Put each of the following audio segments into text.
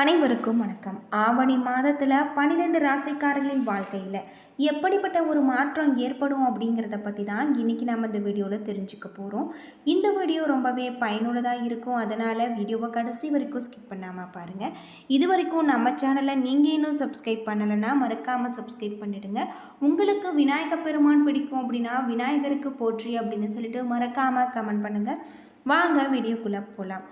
அனைவருக்கும் வணக்கம். ஆவணி மாதத்தில் பன்னிரெண்டு ராசிக்காரர்களின் வாழ்க்கையில் எப்படிப்பட்ட ஒரு மாற்றம் ஏற்படும் அப்படிங்கிறத பற்றி தான் இன்றைக்கி நம்ம இந்த வீடியோவில் தெரிஞ்சுக்க போகிறோம் இந்த வீடியோ ரொம்பவே பயனுள்ளதாக இருக்கும். அதனால் வீடியோவை கடைசி வரைக்கும் ஸ்கிப் பண்ணாமல் பாருங்கள் இது வரைக்கும் நம்ம சேனலை நீங்கள் இன்னும் சப்ஸ்கிரைப் பண்ணலைன்னா மறக்காமல் சப்ஸ்கிரைப் பண்ணிடுங்க. உங்களுக்கு விநாயக பெருமான் பிடிக்கும் அப்படின்னா விநாயகருக்கு போற்றி அப்படின்னு சொல்லிட்டு மறக்காமல் கமெண்ட் பண்ணுங்கள் வாங்க வீடியோக்குள்ளே போகலாம்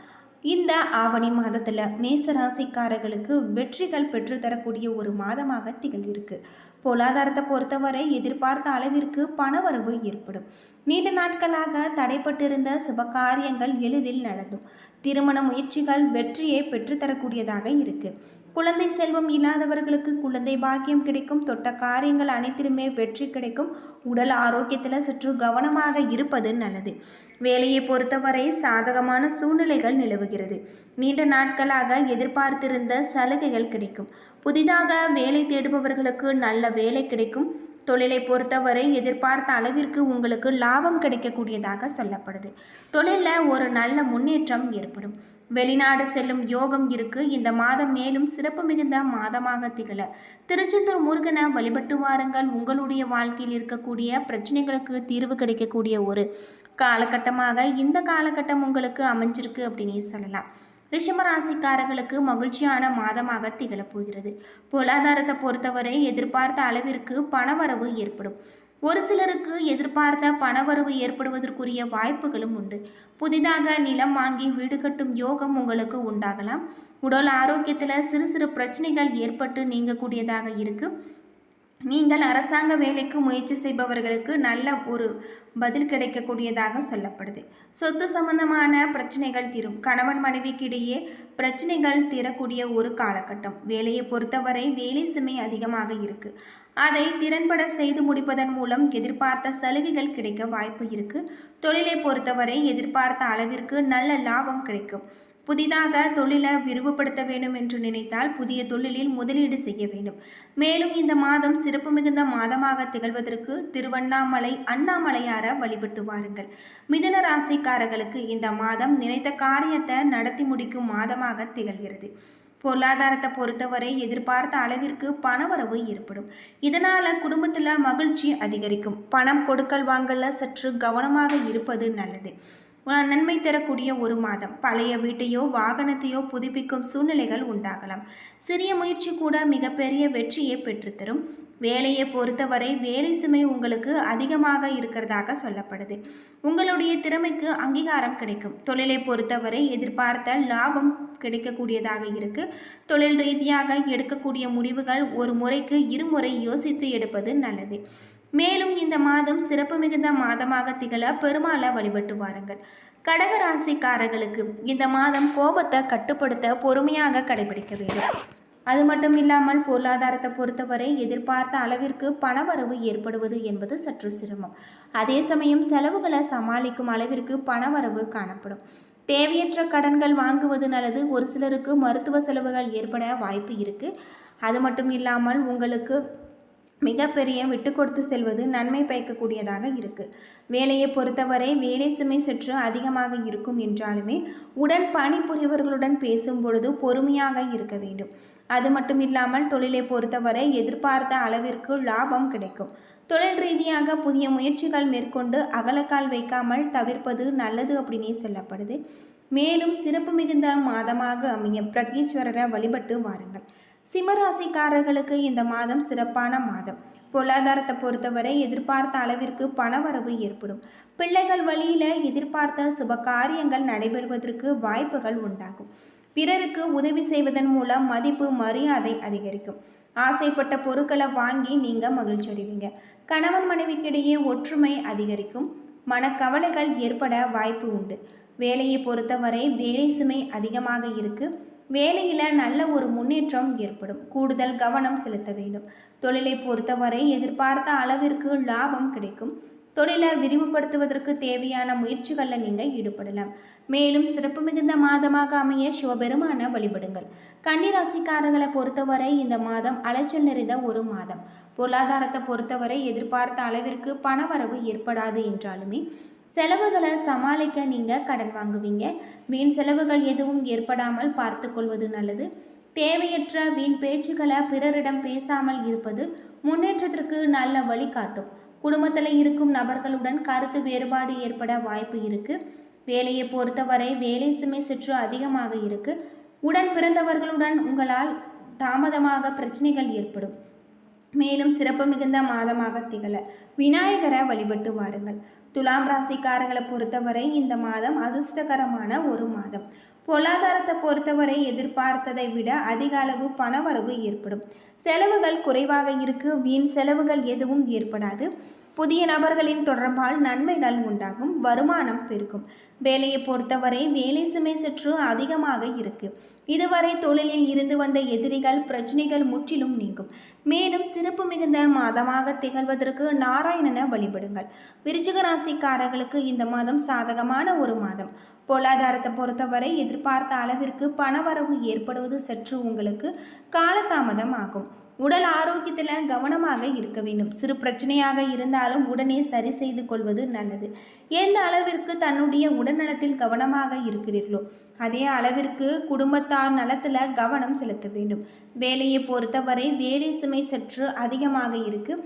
இந்த ஆவணி மாதத்தில் மேசராசிக்காரர்களுக்கு வெற்றிகள் பெற்றுத்தரக்கூடிய ஒரு மாதமாக திகழ்கிருக்கு பொருளாதாரத்தை பொறுத்தவரை எதிர்பார்த்த அளவிற்கு பணவரவு ஏற்படும். நீண்ட நாட்களாக தடைப்பட்டிருந்த சுபகாரியங்கள் எளிதில் நடந்தும். திருமண முயற்சிகள் வெற்றியை பெற்றுத்தரக்கூடியதாக இருக்கு. குழந்தை செல்வம் இல்லாதவர்களுக்கு குழந்தை பாக்கியம் கிடைக்கும் தொட்ட காரியங்கள் அனைத்திலுமே வெற்றி கிடைக்கும். உடல் ஆரோக்கியத்தில் சற்று கவனமாக இருப்பது நல்லது. வேலையை பொறுத்தவரை சாதகமான சூழ்நிலைகள் நிலவுகிறது. நீண்ட நாட்களாக எதிர்பார்த்திருந்த சலுகைகள் கிடைக்கும். புதிதாக வேலை தேடுபவர்களுக்கு நல்ல வேலை கிடைக்கும். தொழிலை பொறுத்தவரை எதிர்பார்த்த அளவிற்கு உங்களுக்கு லாபம் கிடைக்கக்கூடியதாக சொல்லப்படுது. தொழிலில் ஒரு நல்ல முன்னேற்றம் ஏற்படும். வெளிநாடு செல்லும் யோகம் இருக்கு. இந்த மாதம் மேலும் சிறப்பு மிகுந்த மாதமாக திகழ. திருச்செந்தூர் முருகனை வழிபட்டு வாருங்கள். உங்களுடைய வாழ்க்கையில் இருக்கக்கூடிய பிரச்சனைகளுக்கு தீர்வு கிடைக்கக்கூடிய ஒரு காலகட்டமாக இந்த காலகட்டம் உங்களுக்கு அமைஞ்சிருக்கு அப்படின்னு சொல்லலாம். ரிஷமராசிக்காரர்களுக்கு மகிழ்ச்சியான மாதமாக திகழப்போகிறது. பொருளாதாரத்தை பொறுத்தவரை எதிர்பார்த்த அளவிற்கு பணவரவு ஏற்படும். ஒரு சிலருக்கு எதிர்பார்த்த பணவரவு ஏற்படுவதற்குரிய வாய்ப்புகளும் உண்டு. புதிதாக நிலம் வாங்கி வீடு கட்டும் யோகம் உங்களுக்கு உண்டாகலாம். உடல் ஆரோக்கியத்தில் சிறு சிறு பிரச்சனைகள் ஏற்பட்டு நீங்கக்கூடியதாக இருக்குது நீங்கள் அரசாங்க வேலைக்கு முயற்சி செய்பவர்களுக்கு நல்ல ஒரு பதில் கிடைக்கக்கூடியதாக சொல்லப்படுது. சொத்து சம்பந்தமான பிரச்சனைகள் தீரும். கணவன் மனைவிக்கு இடையே பிரச்சனைகள் தீரக்கூடிய ஒரு காலகட்டம். வேலையை பொறுத்தவரை வேலை சுமை அதிகமாக இருக்கு. அதை திறன்பட செய்து முடிப்பதன் மூலம் எதிர்பார்த்த சலுகைகள் கிடைக்க வாய்ப்பு இருக்கு. தொழிலை பொறுத்தவரை எதிர்பார்த்த அளவிற்கு நல்ல லாபம் கிடைக்கும். புதிதாக தொழிலை விரிவுபடுத்த வேண்டும் என்று நினைத்தால் புதிய தொழிலில் முதலீடு செய்ய வேண்டும். மேலும் இந்த மாதம் சிறப்பு மிகுந்த மாதமாக திகழ்வதற்கு திருவண்ணாமலை அண்ணாமலையார வழிபட்டு வாருங்கள். மிதன ராசிக்காரர்களுக்கு இந்த மாதம் நினைத்த காரியத்தை நடத்தி முடிக்கும் மாதமாக திகழ்கிறது. பொருளாதாரத்தை பொறுத்தவரை எதிர்பார்த்த அளவிற்கு பணவரவு ஏற்படும். இதனால் குடும்பத்தில் மகிழ்ச்சி அதிகரிக்கும். பணம் கொடுக்கல் வாங்கல சற்று கவனமாக இருப்பது நல்லது. நன்மை தரக்கூடிய ஒரு மாதம். பழைய வீட்டையோ வாகனத்தையோ புதுப்பிக்கும் சூழ்நிலைகள் உண்டாகலாம். சிறிய முயற்சி கூட மிகப்பெரிய வெற்றியை பெற்றுத்தரும். வேலையை பொறுத்தவரை வேலை சுமை உங்களுக்கு அதிகமாக இருக்கிறதாக சொல்லப்படுது. உங்களுடைய திறமைக்கு அங்கீகாரம் கிடைக்கும். தொழிலை பொறுத்தவரை எதிர்பார்த்த லாபம் கிடைக்கக்கூடியதாக இருக்கு. தொழில் ரீதியாக எடுக்கக்கூடிய முடிவுகள் ஒரு முறைக்கு இருமுறை யோசித்து எடுப்பது நல்லது. மேலும் இந்த மாதம் சிறப்பு மிகுந்த மாதமாக திகழ பெருமாளை வழிபட்டு வாருங்கள். கடகராசிக்காரர்களுக்கு இந்த மாதம் கோபத்தை கட்டுப்படுத்த பொறுமையாக கடைபிடிக்க வேண்டும். அது மட்டும் இல்லாமல் பொருளாதாரத்தை பொறுத்தவரை எதிர்பார்த்த அளவிற்கு பணவரவு ஏற்படுவது என்பது சற்று சிரமம். அதே சமயம் செலவுகளை சமாளிக்கும் அளவிற்கு பணவரவு காணப்படும். தேவையற்ற கடன்கள் வாங்குவது நல்லது. ஒரு சிலருக்கு மருத்துவ செலவுகள் ஏற்பட வாய்ப்பு இருக்குது அது மட்டும் இல்லாமல் உங்களுக்கு மிகப்பெரிய விட்டு கொடுத்து செல்வது நன்மை பயக்கக்கூடியதாக இருக்குது வேலையை பொறுத்தவரை வேலை சுமை சற்று அதிகமாக இருக்கும் என்றாலுமே உடன் பணிபுரியவர்களுடன் பேசும் பொழுது பொறுமையாக இருக்க வேண்டும். அது மட்டும் இல்லாமல் தொழிலை பொறுத்தவரை எதிர்பார்த்த அளவிற்கு லாபம் கிடைக்கும். தொழில் ரீதியாக புதிய முயற்சிகள் மேற்கொண்டு அகலக்கால் வைக்காமல் தவிர்ப்பது நல்லது அப்படின்னே சொல்லப்படுது. மேலும் சிறப்பு மிகுந்த மாதமாக அமைய பிரகீஸ்வரரை வழிபட்டு வாருங்கள். சிம்மராசிக்காரர்களுக்கு இந்த மாதம் சிறப்பான மாதம். பொருளாதாரத்தை பொறுத்தவரை எதிர்பார்த்த அளவிற்கு பணவரவு ஏற்படும். பிள்ளைகள் வழியில் எதிர்பார்த்த சுப காரியங்கள் நடைபெறுவதற்கு வாய்ப்புகள் உண்டாகும். பிறருக்கு உதவி செய்வதன் மூலம் மதிப்பு மரியாதை அதிகரிக்கும். ஆசைப்பட்ட பொருட்களை வாங்கி நீங்கள் மகிழ்ச்சி அடைவீங்க. கணவன் மனைவிக்கிடையே ஒற்றுமை அதிகரிக்கும். மனக்கவலைகள் ஏற்பட வாய்ப்பு உண்டு. வேலையை பொறுத்தவரை வேலை சுமை அதிகமாக இருக்குது வேலையில் நல்ல ஒரு முன்னேற்றம் ஏற்படும். கூடுதல் கவனம் செலுத்த வேண்டும். தொழிலை பொறுத்தவரை எதிர்பார்த்த அளவிற்கு லாபம் கிடைக்கும். தொழிலை விரிவுபடுத்துவதற்கு தேவையான முயற்சிகளில் நீங்கள் ஈடுபடலாம். மேலும் சிறப்பு மிகுந்த மாதமாக அமைய சிவபெருமான வழிபடுங்கள். கன்னிராசிக்காரர்களை பொறுத்தவரை இந்த மாதம் அலைச்சல் நிறைந்த ஒரு மாதம். பொருளாதாரத்தை பொறுத்தவரை எதிர்பார்த்த அளவிற்கு பணவரவு ஏற்படாது என்றாலுமே செலவுகளை சமாளிக்க நீங்கள் கடன் வாங்குவீங்க. வீண் செலவுகள் எதுவும் ஏற்படாமல் பார்த்து கொள்வது நல்லது. தேவையற்ற வீண் பேச்சுக்களை பிறரிடம் பேசாமல் இருப்பது முன்னேற்றத்திற்கு நல்ல வழிகாட்டும் குடும்பத்தில் இருக்கும் நபர்களுடன் கருத்து வேறுபாடு ஏற்பட வாய்ப்பு இருக்கு. வேலையை பொறுத்தவரை வேலை சுமை சற்று அதிகமாக இருக்கு. உடன் பிறந்தவர்களுடன் உங்களால் தாமதமாக பிரச்சனைகள் ஏற்படும். மேலும் சிறப்பு மிகுந்த மாதமாக திகழ. விநாயகரை வழிபட்டு வாருங்கள். துலாம் ராசிக்காரர்களை பொறுத்தவரை இந்த மாதம் அதிர்ஷ்டகரமான ஒரு மாதம். பொருளாதாரத்தை பொறுத்தவரை எதிர்பார்த்ததை விட அதிக அளவு பணவரவு ஏற்படும். செலவுகள் குறைவாக இருக்கு. வீண் செலவுகள் எதுவும் ஏற்படாது. புதிய நபர்களின் தொடர்பால் நன்மைகள் உண்டாகும் வருமானம் பெருகும். வேலையை பொறுத்தவரை வேலை சுமை சற்று அதிகமாக இருக்கு. இதுவரை தொழிலில் இருந்து வந்த எதிரிகள் பிரச்சனைகள் முற்றிலும் நீங்கும். மேலும் சிறப்பு மிகுந்த மாதமாக திகழ்வதற்கு நாராயணனை வழிபடுங்கள். விருச்சிக ராசிக்காரர்களுக்கு இந்த மாதம் சாதகமான ஒரு மாதம். பொருளாதாரத்தை பொறுத்தவரை எதிர்பார்த்த அளவிற்கு பணவரவு ஏற்படுவது சற்று உங்களுக்கு காலதாமதம் ஆகும். உடல் ஆரோக்கியத்தில் கவனமாக இருக்க வேண்டும். சிறு பிரச்சனையாக இருந்தாலும் உடனே சரி செய்து கொள்வது நல்லது. எந்த அளவிற்கு தன்னுடைய உடல்நலத்தில் கவனமாக இருக்கிறீர்களோ அதே அளவிற்கு குடும்பத்தார் நலத்தில் கவனம் செலுத்த வேண்டும். வேலையை பொறுத்தவரை வேலை சுமை சற்று அதிகமாக இருக்கு.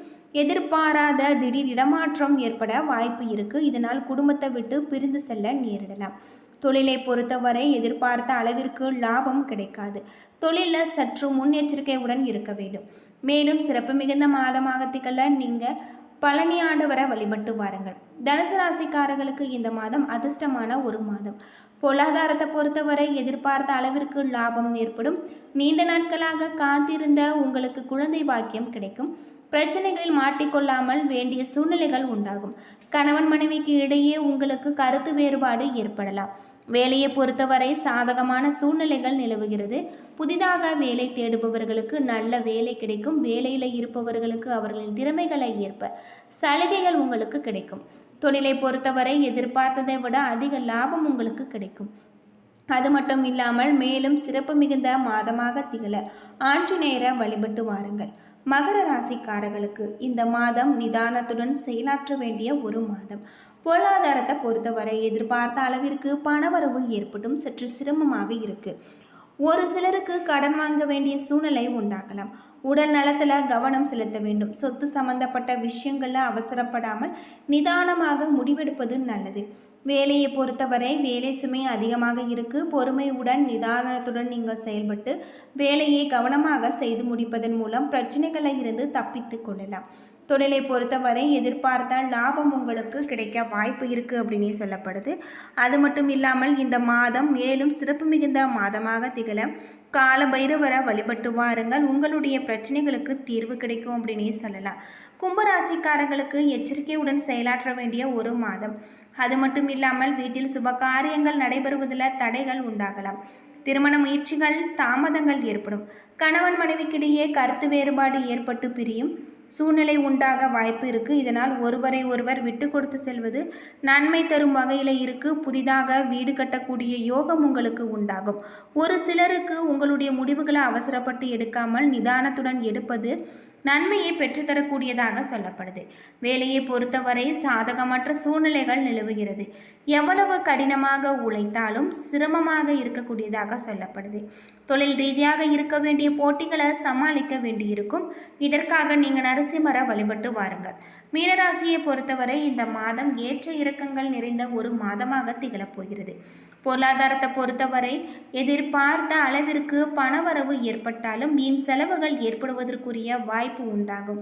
எதிர்பாராத திடீர் இடமாற்றம் ஏற்பட வாய்ப்பு இருக்கு. இதனால் குடும்பத்தை விட்டு பிரிந்து செல்ல நேரிடலாம். தொழிலை பொறுத்தவரை எதிர்பார்த்த அளவிற்கு லாபம் கிடைக்காது. தொழிலில் சற்று முன்னெச்சரிக்கையுடன் இருக்க வேண்டும். மேலும் சிறப்பு மிகுந்த மாதமாக திகழ நீங்கள் பழனி ஆண்டவரை வழிபட்டு வாருங்கள். தனுசு ராசிக்காரர்களுக்கு இந்த மாதம் அதிர்ஷ்டமான ஒரு மாதம். பொருளாதாரத்தை பொறுத்தவரை எதிர்பார்த்த அளவிற்கு லாபம் ஏற்படும். நீண்ட நாட்களாக காத்திருந்த உங்களுக்கு குழந்தை பாக்கியம் கிடைக்கும். பிரச்சனைகளில் மாட்டிக்கொள்ளாமல் வேண்டிய சூழ்நிலைகள் உண்டாகும். கணவன் மனைவிக்கு இடையே உங்களுக்கு கருத்து வேறுபாடு ஏற்படலாம். வேலையை பொறுத்தவரை சாதகமான சூழ்நிலைகள் நிலவுகிறது. புதிதாக வேலை தேடுபவர்களுக்கு நல்ல வேலை கிடைக்கும். வேலையில் இருப்பவர்களுக்கு அவர்களின் திறமைகளை ஏற்ப சலுகைகள் உங்களுக்கு கிடைக்கும். தொழிலை பொறுத்தவரை எதிர்பார்த்ததை விட அதிக லாபம் உங்களுக்கு கிடைக்கும். அது மட்டும் இல்லாமல் மேலும் சிறப்பு மிகுந்த மாதமாக திகழ ஆஞ்சநேயர வழிபட்டு வாருங்கள். மகர ராசிக்காரர்களுக்கு இந்த மாதம் நிதானத்துடன் செயலாற்ற வேண்டிய ஒரு மாதம். பொருளாதாரத்தை பொறுத்தவரை எதிர்பார்த்த அளவிற்கு பணவரவு ஏற்பட்டும் சற்று சிரமமாக இருக்கு. ஒரு சிலருக்கு கடன் வாங்க வேண்டிய சூழ்நிலை உண்டாகலாம். உடல் நலத்தில் கவனம் செலுத்த வேண்டும். சொத்து சம்பந்தப்பட்ட விஷயங்களில் அவசரப்படாமல் நிதானமாக முடிவெடுப்பது நல்லது. வேலையை பொறுத்தவரை வேலை சுமை அதிகமாக இருக்கு. பொறுமையுடன் நிதானத்துடன் நீங்கள் செயல்பட்டு வேலையை கவனமாக செய்து முடிப்பதன் மூலம் பிரச்சனைகளை இருந்து தப்பித்து கொள்ளலாம். தொழிலை பொறுத்தவரை எதிர்பார்த்தால் லாபம் உங்களுக்கு கிடைக்க வாய்ப்பு இருக்குது அப்படின்னு சொல்லப்படுது. அது மட்டும் இல்லாமல் இந்த மாதம் மேலும் சிறப்பு மிகுந்த மாதமாக திகழ கால பைரவரை வழிபட்டு வாருங்கள். உங்களுடைய பிரச்சனைகளுக்கு தீர்வு கிடைக்கும் அப்படின்னு சொல்லலாம். கும்பராசிக்காரர்களுக்கு எச்சரிக்கையுடன் செயலாற்ற வேண்டிய ஒரு மாதம். அது மட்டும் இல்லாமல் வீட்டில் சுப காரியங்கள் நடைபெறுவதில் தடைகள் உண்டாகலாம். திருமண முயற்சிகள் தாமதங்கள் ஏற்படும். கணவன் மனைவிக்கிடையே கருத்து வேறுபாடு ஏற்பட்டு பிரியும். சூழ்நிலை உண்டாக வாய்ப்பு இருக்குது இதனால் ஒருவரை ஒருவர் விட்டு கொடுத்து செல்வது நன்மை தரும் வகையில் இருக்கு. புதிதாக வீடு கட்டக்கூடிய யோகம் உங்களுக்கு உண்டாகும். ஒரு சிலருக்கு உங்களுடைய முடிவுகளை அவசரப்பட்டு எடுக்காமல் நிதானத்துடன் எடுப்பது நன்மையை பெற்றுத்தரக்கூடியதாக சொல்லப்படுது. வேலையை பொறுத்தவரை சாதகமற்ற சூழ்நிலைகள் நிலவுகிறது. எவ்வளவு கடினமாக உழைத்தாலும் சிரமமாக இருக்கக்கூடியதாக சொல்லப்படுது. தொழில் ரீதியாக இருக்க வேண்டிய போட்டிகளை சமாளிக்க வேண்டியிருக்கும். இதற்காக நீங்கள் நரசிம்மரை வழிபட்டு வாருங்கள். மீனராசியை பொறுத்தவரை இந்த மாதம் ஏற்ற இறக்கங்கள் நிறைந்த ஒரு மாதமாக திகழப்போகிறது பொருளாதாரத்தை பொறுத்தவரை எதிர்பார்த்த அளவிற்கு பணவரவு ஏற்பட்டாலும் வீண் செலவுகள் ஏற்படுவதற்குரிய வாய்ப்பு உண்டாகும்.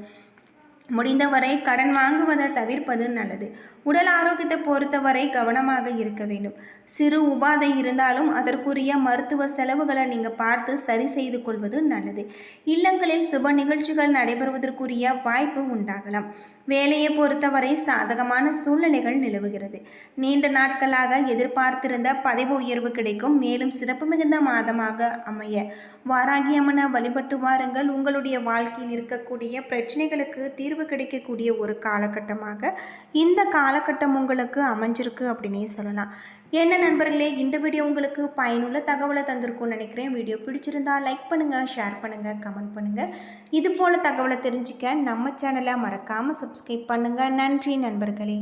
முடிந்தவரை கடன் வாங்குவதை தவிர்ப்பது நல்லது. உடல் ஆரோக்கியத்தை பொறுத்தவரை கவனமாக இருக்க வேண்டும். சிறு உபாதை இருந்தாலும் அதற்குரிய மருத்துவ செலவுகளை நீங்கள் பார்த்து சரி செய்து கொள்வது நல்லது. இல்லங்களில் சுப நிகழ்ச்சிகள் நடைபெறுவதற்குரிய வாய்ப்பு உண்டாகலாம். வேலையை பொறுத்தவரை சாதகமான சூழ்நிலைகள் நிலவுகிறது. நீண்ட நாட்களாக எதிர்பார்த்திருந்த பதவி உயர்வு கிடைக்கும். மேலும் சிறப்பு மிகுந்த மாதமாக அமைய வாராகியம்மனை வழிபட்டு வாருங்கள். உங்களுடைய வாழ்க்கையில் இருக்கக்கூடிய பிரச்சனைகளுக்கு தீர்வு கிடைக்கக்கூடிய ஒரு காலகட்டமாக இந்த காலகட்டம் உங்களுக்கு அமைஞ்சிருக்கு அப்படின்னே சொல்லலாம். என்ன நண்பர்களே இந்த வீடியோ உங்களுக்கு பயனுள்ள தகவலை தந்திருக்கும்னு நினைக்கிறேன். வீடியோ பிடிச்சிருந்தா லைக் பண்ணுங்கள் ஷேர் பண்ணுங்கள் கமெண்ட் பண்ணுங்கள் இது போல் தகவலை தெரிஞ்சுக்க நம்ம சேனலை மறக்காமல் சப்ஸ்கிரைப் பண்ணுங்கள் நன்றி நண்பர்களே.